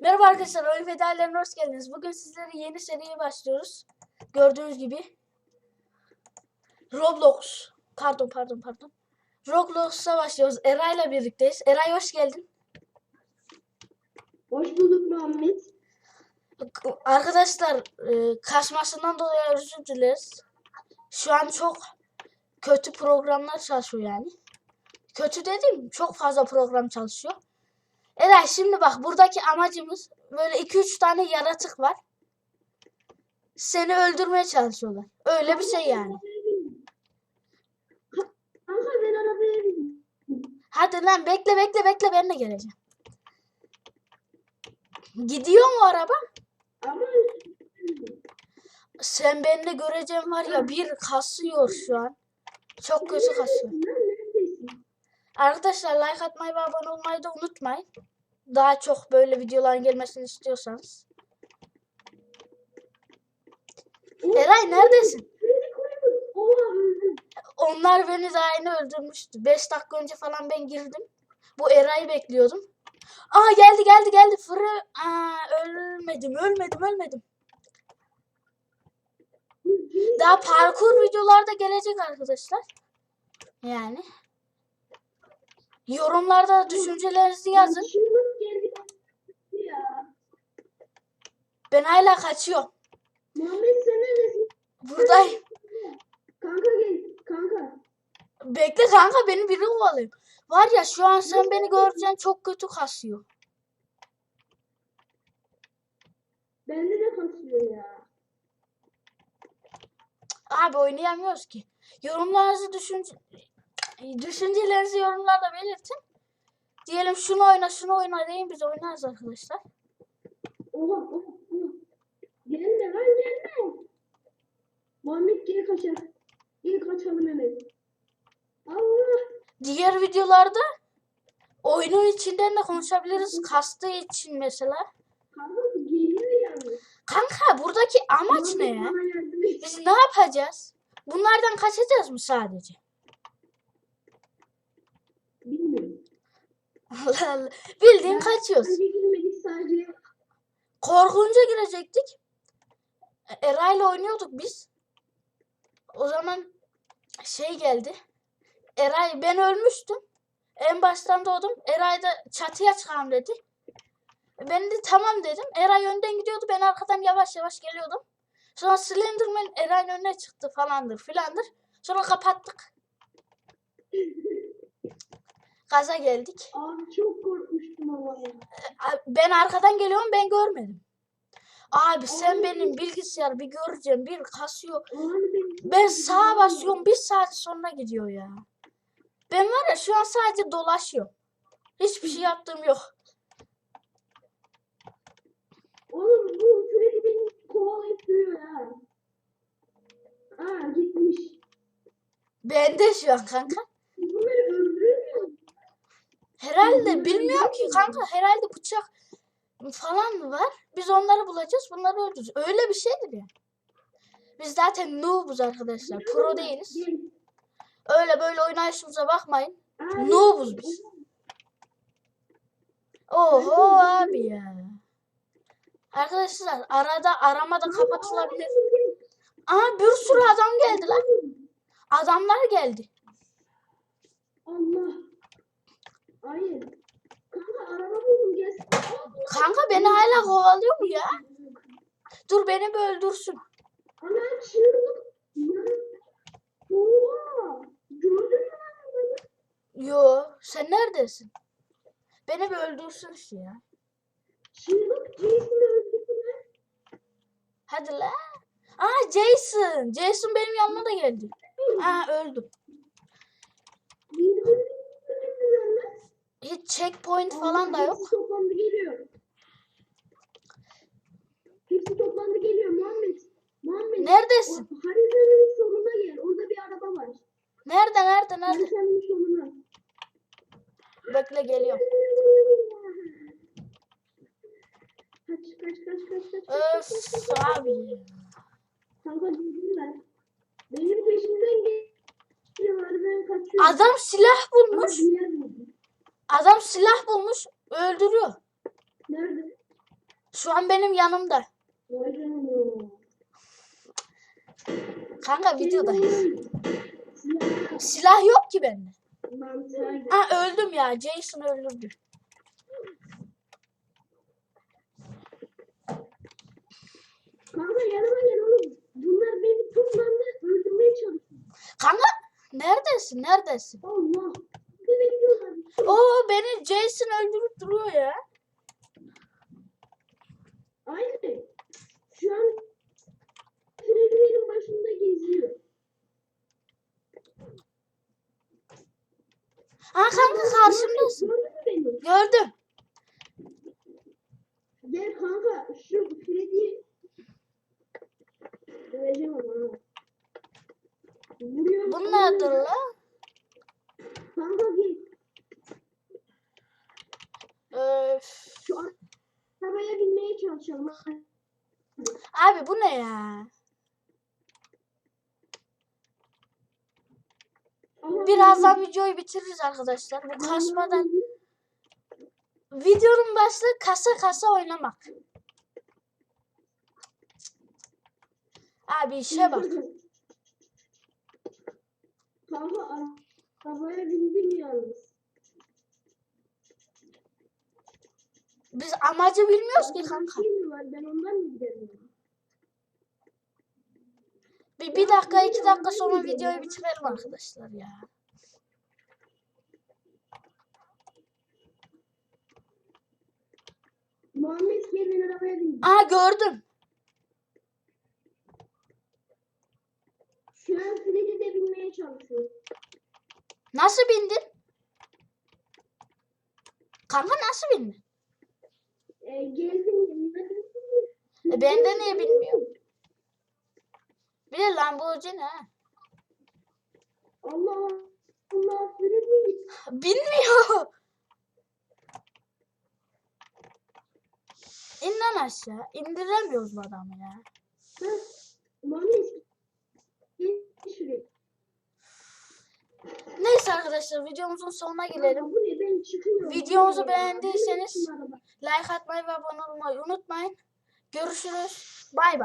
Merhaba arkadaşlar, Oyun Fedailerine hoş geldiniz. Bugün sizlere yeni seriye başlıyoruz. Gördüğünüz gibi. Roblox. Pardon, pardon, pardon. Roblox'a başlıyoruz. Eray'la birlikteyiz. Eray hoş geldin. Hoş bulduk Muhammed. Arkadaşlar, e, kasmasından dolayı özür dileriz. Şu an çok kötü programlar çalışıyor yani. Kötü dedim, çok fazla program çalışıyor. Eray şimdi bak buradaki amacımız böyle 2-3 tane yaratık var. Seni öldürmeye çalışıyorlar. Öyle bir şey yani. Hadi lan bekle bekle bekle ben de geleceğim. Gidiyor mu araba? Ama Sen beni göreceğim var ya bir kasıyor şu an. Çok kötü kasıyor. Arkadaşlar like atmayı ve abone olmayı da unutmayın. Daha çok böyle videoların gelmesini istiyorsanız. Eray neredesin? Onlar beni yeni öldürmüştü. 5 dakika önce falan ben girdim. Bu Eray'ı bekliyordum. Aa geldi geldi geldi. Fırı. Aa ölmedim ölmedim ölmedim. Daha parkur videolarda gelecek arkadaşlar. Yani. Yorumlarda düşüncelerinizi yazın. Ben hala kaçıyorum. Muhammed sen neredesin? Buradayım. Kanka gel. Kanka. Bekle kanka beni biri kovalıyor. Var ya şu an sen beni göreceksin çok kötü kasıyor. Bende de kasıyor ya. Abi oynayamıyoruz ki. Yorumlarınızı düşünce düşüncelerinizi yorumlarda belirtin. Diyelim şunu oyna şunu oyna deyin biz oynarız arkadaşlar. Oha oha oha. Gelme lan gelme. Muhammed geri kaçar. Geri kaçalım hemen. Allah. Diğer videolarda oyunun içinden de konuşabiliriz. Kastığı için mesela. Kanka geliyor yani. Kanka buradaki amaç ne ya? Muhammed yardım et. Biz ne yapacağız? Bunlardan kaçacağız mı sadece? Bilmiyorum. Allah Allah. Bildiğin kaçıyoruz. Önce girmedik sadece. Korkunca girecektik. E, Eray'la oynuyorduk biz. O zaman şey geldi. Eray ben ölmüştüm. En baştan doğdum. Eray da çatıya çıkalım dedi. Ben de tamam dedim. Eray önden gidiyordu. Ben arkadan yavaş yavaş geliyordum. Sonra Slenderman Eray'ın önüne çıktı falandır filandır. Sonra kapattık. Gaza geldik. Abi çok korkmuştum ama. A- Ben arkadan geliyorum ben görmedim. Abi sen benim bilgisayar bir göreceğim bir kasıyor. Ben... Sağa basıyorum bir saat sonra gidiyor ya. Ben var ya şu an sadece dolaşıyorum. Hiçbir şey yaptığım yok. Oğlum bu Freddy beni kovalayıp duruyor ya. Aa gitmiş. Ben de şu an kanka. Herhalde bilmiyorum ki kanka herhalde bıçak falan mı var? Biz onları bulacağız bunları öldüreceğiz. Öyle bir şeydir ya. Biz zaten noob'uz arkadaşlar. Pro değiliz. Öyle böyle oynayışımıza bakmayın. Noob'uz biz. Oho abi ya. Arkadaşlar arada aramada kapatılabilir. Aa bir sürü adam geldi lan. Adamlar geldi. Allah. Hayır. Kanka araba buldum gel. Kanka beni hala kovalıyor mu ya? Dur beni bir öldürsün. Ana çığlık. Oha. Gördün mü lan adamı? Yo sen neredesin? Beni bir öldürsün işte ya. Çığlık Jason'ı öldürdüler. Hadi la. Aa Jason. Jason benim yanıma da geldi. Aa öldüm. Hiç checkpoint falan da yok. Hepsi toplandı geliyor. Hepsi toplandı geliyor Muhammed. Muhammed. Neredesin? O haritanın sonuna gel. Orada bir araba var. Nerede nerede nerede? Haritanın sonuna. Bekle geliyorum. Kaç kaç kaç kaç kaç. kaç, kaç, Öf kaç, kaç. abi. Kanka girdiler. Benim peşimden geliyorlar ben kaçıyorum. Adam silah bulmuş. buldum. Adam silah bulmuş. Öldürüyor. Nerede? Şu an benim yanımda. Kanka videodayız. Silah yok ki bende. Ha öldüm ya. Jason öldürdü. Kanka yanıma gel oğlum. Bunlar beni toplamda öldürmeye çalışıyor. Kanka neredesin? Neredesin? Allah. Bir bekliyorlar. Oo beni Jason öldürüp duruyor ya. Aynen. Şu an Freddy'lerin başında geziyor. Ha kanka karşımdasın. Gördün mü beni? Gördüm. Gel kanka şu Freddy'yi döveceğim ama. Vuruyorum. Bu vuruyorum. nedir la? Kanka gel. Öf. Şu arabaya binmeye çalışalım. Abi bu ne ya? Birazdan videoyu bitiririz arkadaşlar. Bu kasmadan videonun başlığı kasa kasa oynamak. Abi işe bak. Ara- arabaya bindim yalnız. Biz amacı bilmiyoruz ki kanka. Ben ondan mı? Bir, bir dakika iki dakika sonra videoyu bitirelim arkadaşlar ya. Muhammed gel ben arabaya bindim. Aa gördüm. Şu an Freddy de binmeye çalışıyor. Nasıl bindin? Kanka nasıl bindin? E, ben de niye bilmiyorum? Bir de Lamborghini ha. Allah Allah Freddy. Bilmiyor. İn lan aşağı. İndiremiyoruz bu adamı ya. Neyse arkadaşlar videomuzun sonuna gelelim. Videomuzu beğendiyseniz-. Like atmayı ve abone olmayı unutmayın. Görüşürüz. Bay bay.